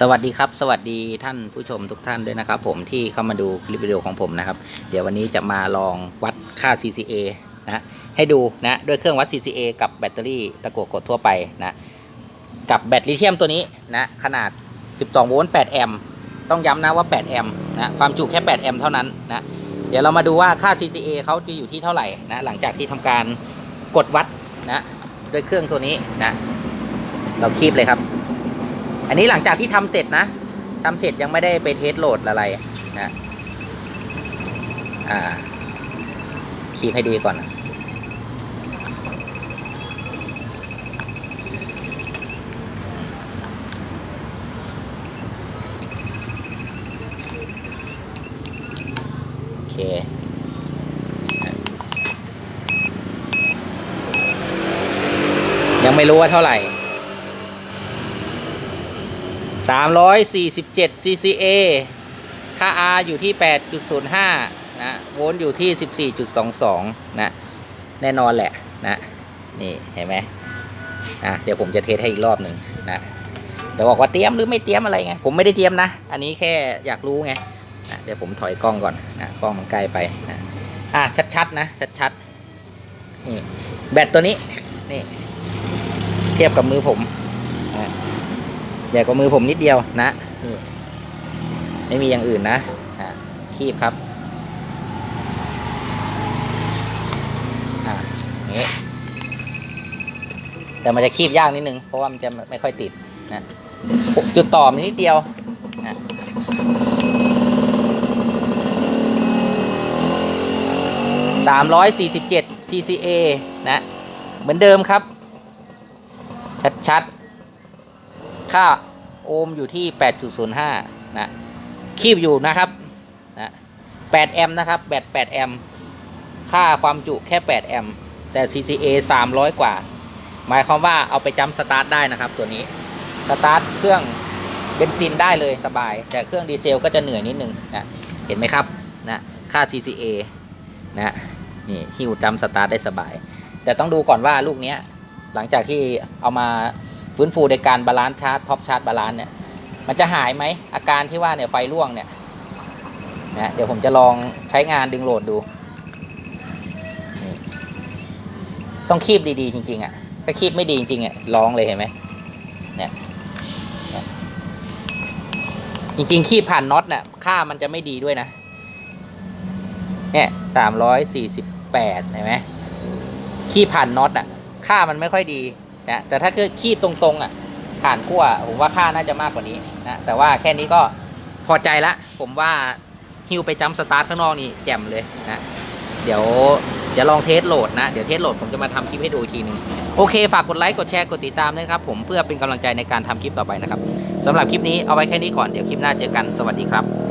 สวัสดีครับ สวัสดีท่านผู้ชมทุกท่านด้วยนะครับ ผมที่เข้ามาดูคลิปวิดีโอของผมนะครับ เดี๋ยววันนี้จะมาลองวัดค่า CCA นะให้ดูนะด้วยเครื่องวัด CCA กับแบตเตอรี่ตะกั่วกดทั่วไปนะกับแบตลิเธียมตัวนี้นะขนาด 12 โวลต์ 8 แอมป์ต้องย้ำนะว่า 8 แอมป์นะความจุแค่ 8 แอมป์เท่านั้นนะเดี๋ยวเรามาดูว่าค่า CCA เขาจะอยู่ที่เท่าไหร่นะหลังจากที่ทำการกดวัดนะด้วยเครื่องตัวนี้นะเราคีบเลยครับ อันนี้หลังจากที่ทำเสร็จนะทำเสร็จยังไม่ได้ไปเทสโหลดอะไรนะอ่าคีบให้ดีก่อน โอเคยังไม่รู้ว่าเท่าไหร่ 347 CCA ค่า R อยู่ที่ 8.05 นะ โวลต์อยู่ที่ 14.22 นะ แน่นอนแหละนะ นี่ เห็นไหมอะเดี๋ยวผมจะเทสให้อีกรอบหนึ่งนะเดี๋ยวบอกว่าเตรียมหรือไม่เตรียมอะไรไง ผมไม่ได้เตรียมนะ อันนี้แค่อยากรู้ไงนะเดี๋ยวผมถอยกล้องก่อนนะกล้องมันใกล้ไปนะอะชัดๆ นะ ชัดๆ นี่ แบตตัวนี้ นี่ เทียบกับมือผม ใหญ่กว่ามือผมนิดเดียวนะนี่ไม่มีอย่างอื่นนะอะคีบครับอะนี้แต่มันจะคีบยากนิดนึงเพราะว่ามันจะไม่ค่อยติดนะจุดต่อมันนิดเดียวนะสามร้อยสี่สิบเจ็ด CCA นะ เหมือนเดิมครับ ชัดๆ ค่าโอห์มอยู่ที่ 8.05 นะ คีบอยู่นะครับ นะ 8 แอมป์นะครับ แบต 8 แอมป์ ค่าความจุแค่ 8 แอมป์ แต่ CCA 300 กว่า หมายความว่าเอาไปจัมสตาร์ทได้นะครับตัวนี้ สตาร์ทเครื่องเบนซินได้เลยสบาย แต่เครื่องดีเซลก็จะเหนื่อยนิดนึงนะ เห็นไหมครับ นะ ค่า CCA นะ นี่ฮิวจัมสตาร์ทได้สบาย แต่ต้องดูก่อนว่าลูกนี้หลังจากที่เอามา ฟื้นฟูในการบาลานซ์ชาร์จท็อปชาร์จบาลานซ์เนี่ยมันจะหายไหมอาการที่ว่าเนี่ยไฟร่วงเนี่ยนะเดี๋ยวผมจะลองใช้งานดึงโหลดดู ต้องคีบดีๆ จริง ๆอะ่ะ ถ้าคีบไม่ดีจริงๆอะ่ะร้องเลยเห็นไหมเนี่ยเนี่ยจริง ๆ คีบผ่านน็อตเนี่ยค่ามันจะไม่ดีด้วยนะ เนี่ยสามร้อยสี่สิบแปดเห็นไหมคีบผ่านน็อตอะ ค่ามันไม่ค่อยดี นะแต่ถ้าคือคีบตรงๆอะผ่านขั้วผมว่าค่าน่าจะมากกว่านี้นะแต่ว่าแค่นี้ก็พอใจละ ผมว่าฮิวไปจัมสตาร์ทข้างนอกนี่แจ่มเลยนะเดี๋ยวจะลองเทสโหลดนะ เดี๋ยวเทสโหลดผมจะมาทำคลิปให้ดูอีกทีหนึ่งโอเค ฝากกดไลค์ กดแชร์ กดติดตามด้วยครับ ผมเพื่อเป็นกำลังใจในการทำคลิปต่อไปนะครับสำหรับคลิปนี้เอาไว้แค่นี้ก่อน เดี๋ยวคลิปหน้าเจอกัน สวัสดีครับ